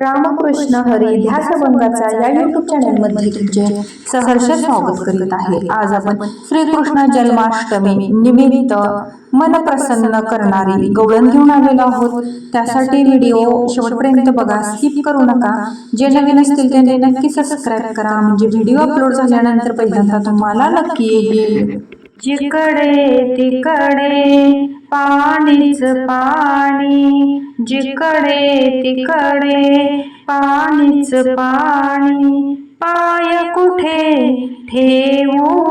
रामकृष्ण हरी ध्यासभंगाचा या युट्यूब चॅनलमध्ये तुमचे सहर्ष स्वागत करीत आहे. आज आपण श्रीकृष्ण जन्माष्टमी निमित्त मन प्रसन्न करणारी गवळण घेऊन आलेलो आहोत. त्यासाठी व्हिडिओ शेवटपर्यंत बघा स्किप करू नका. जे नवीन असतील त्यांनी नक्की सबस्क्राईब करा. म्हणजे व्हिडिओ अपलोड झाल्यानंतर पहिल्यांदा तुम्हाला नक्की येईल. जिकडे तिकडे पाणीच पाणी जिकडे तिकडे पाणीच पाणी. पाय कुठे ठेवू?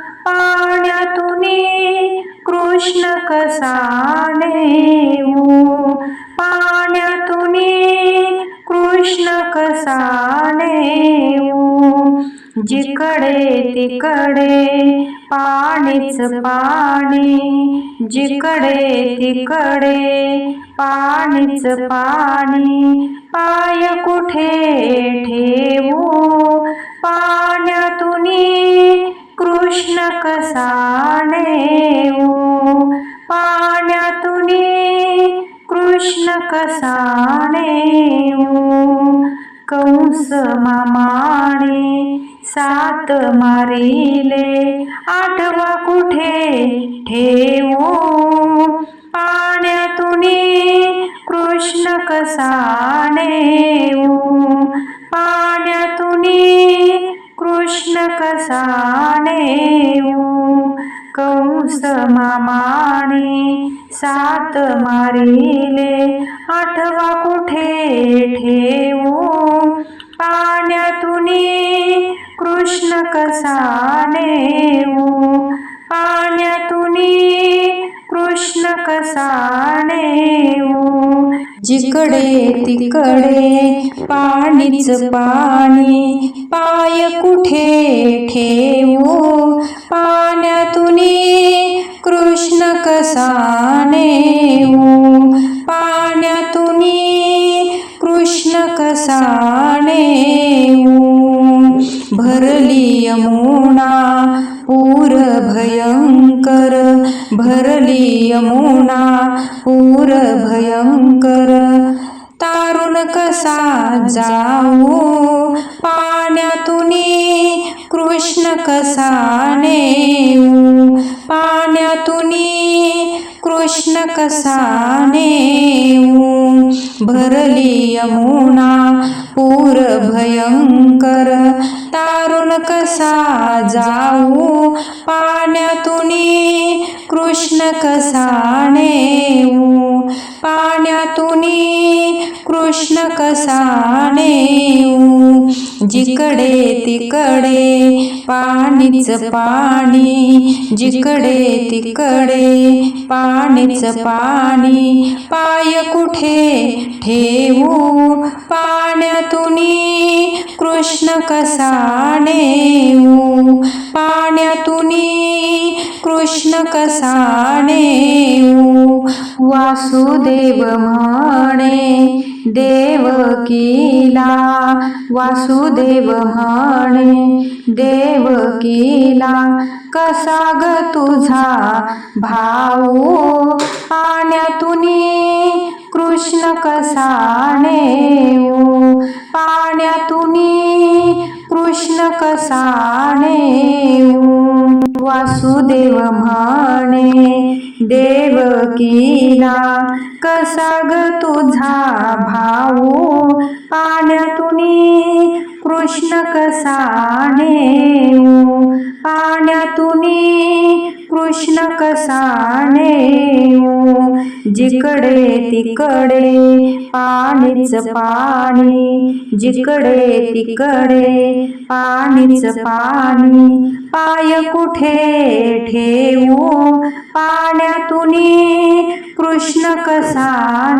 पाण्यातून कृष्ण कसा नेऊ? जिकडे तिकडे पाणीच पाणी जिकडे तिकडे पाणीच पाणी पाय कुठे ठेवू? पाण्यातून कृष्ण कसा नेऊ? पाण्यातून कृष्ण कसा नेऊ? कंस मामाने सात मारिले आठवा कुठे ठेवू? पाण्यातून कृष्ण कसा नेऊ पाण्यातून कृष्ण कसा नेऊ कंस मामाने सात मारिले आठवा कुठे ठेवू? पाण्यातून कृष्ण कसा नेऊ पाण्यातून कृष्ण कसा नेऊ जिकडे तिकडे पाणीच पाणी पाय कुठे ठेवू? पाण्यातून कृष्ण कसा नेऊ पाण्यातून कृष्ण कसा नेऊ भरली यमुना पूर भयंकर भरली यमुना पूर भयंकर तारुण कसा जाऊ पाण्यातून कृष्ण कसा नेऊ. पाण्यातून कृष्ण कसा नेऊ. भरली यमुना पूर भयंकर तारुण कसा जाऊ? पाण्यातून कृष्ण कसा नेऊ? पाण्यातून कृष्ण कसा नेऊ? जिकडे तिकडे पाणीच पाणी जिकडे तिकडे पाणीच पाणी पाय कुठे ठेवू? पाण्यातून कृष्ण कसा नेऊ पाण्यातून कृष्ण कसा नेऊ वासुदेव म्हणे देवकीला वासुदेव म्हणे देवकीला कसा ग तुझा भाऊ? पाण्यातून कृष्ण कसा केला. कसा ग तुझा भाऊ? पाण्यातून कृष्ण कसा नेऊ? पाण्यातून कृष्ण कसा नेऊ जिकडे तिकडे पाणीच पाणी जिकडे तिकडे पाणीच पाणी पाय कुठे ठेवू? पाण्यातून कृष्ण कसा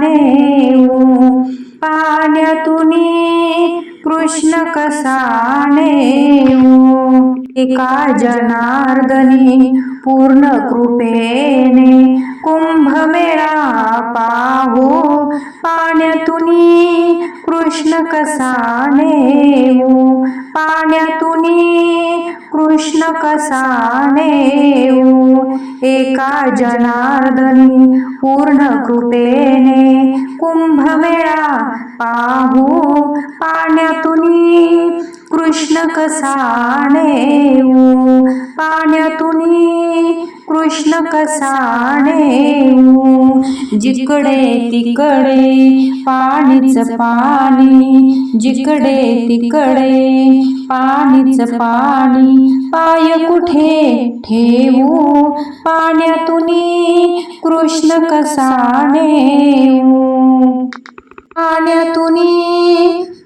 नेऊ पाण्यातून कृष्ण कसा नेऊ एका जनार्दनी पूर्ण कृपेने कुंभमेळा पाहू. पाण्यातून कृष्ण कसाने कसा नेऊ पाण्यातून कृष्ण कसा नेऊ एका जनार्दनी पूर्ण कृपेने कुंभमेळा पाहू पाण्यातून कृष्ण कसा नेऊ पाण्यातून कृष्ण कसा नेऊ जिकडे तिकडे पाणीच पाणी जिकडे तिकडे पाणीच पाणी पाय कुठे ठेवू? पाण्यातून कृष्ण कसा नेऊ? पाण्यातून